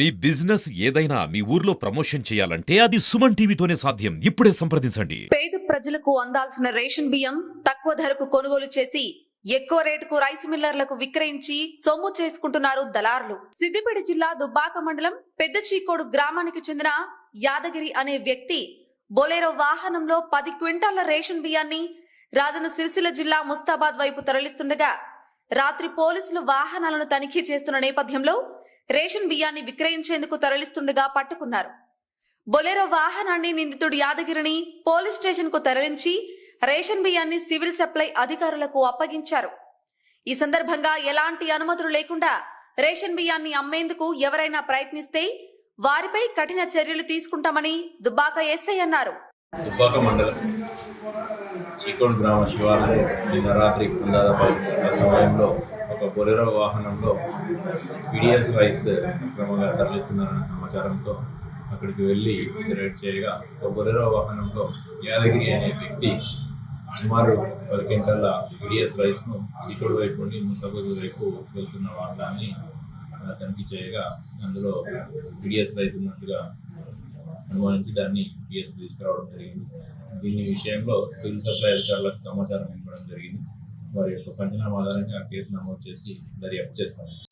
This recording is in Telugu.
మీ బిజినెస్ ఏదైనా మీ ఊర్లో ప్రమోషన్ చేయాలంటే అది సుమన్ టీవీతోనే సాధ్యం. ఇప్పుడే సంప్రదించండి. పేద ప్రజలకు అందాల్సిన రేషన్ బియ్యం తక్కువ ధరకు కొనుగోలు చేసి ఎక్కువ రేటుకు రైస్ మిల్లర్లకు విక్రయించి సొమ్ము చేసుకుంటున్నారు దళారులు. సిద్దిపేట జిల్లా దుబ్బాక మండలం పెద్ద చీకోడు గ్రామానికి చెందిన యాదగిరి అనే వ్యక్తి బొలేరో వాహనంలో పది క్వింటాళ్ళ రేషన్ బియ్యాన్ని రాజన్న సిరిసిల్ల జిల్లా ముస్తాబాద్ వైపు తరలిస్తుండగా రాత్రి పోలీసులు వాహనాలను తనిఖీ చేస్తున్న నేపథ్యంలో రేషన్ బియ్యాన్ని విక్రయించేందుకు తరలిస్తుండగా పట్టుకున్నారు. బొలెరో వాహనాన్ని నిందితుడు యాదగిరిని పోలీస్ స్టేషన్కు తరలించి రేషన్ బియ్యాన్ని సివిల్ సప్లై అధికారులకు అప్పగించారు. ఈ సందర్భంగా ఎలాంటి అనుమతులు లేకుండా రేషన్ బియ్యాన్ని అమ్మేందుకు ఎవరైనా ప్రయత్నిస్తే వారిపై కఠిన చర్యలు తీసుకుంటామని దుబ్బాక ఎస్ఐ అన్నారు. దుబ్బాక మండలం. చీకోడు గ్రామ శివాలయం నిన్న రాత్రి దాదాపు ఆ సమయంలో ఒక బొలెరో వాహనంలో పీడిఎస్ రైస్ క్రమంగా తరలిస్తున్నారన్న సమాచారంతో అక్కడికి వెళ్ళి రైడ్ చేయగా ఒక బొలెరో వాహనంలో యాదగిరి అనే వ్యక్తి సుమారు పది క్వింటాల పీడిఎస్ రైస్ను చీకోడు వైపు నుండి ముసాబు వైపు వెళ్తున్న వాహనాన్ని తనిఖీ చేయగా అందులో పీడిఎస్ రైస్ ఉన్నట్టుగా అనుమానించి దాన్ని పిఎస్ తీసుకురావడం జరిగింది. దీని విషయంలో సివిల్ సప్లై అధికారులకు సమాచారం ఇవ్వడం జరిగింది. వారి యొక్క పంచనామా ఆధారంగా కేసు నమోదు చేసి దర్యాప్తు చేస్తాను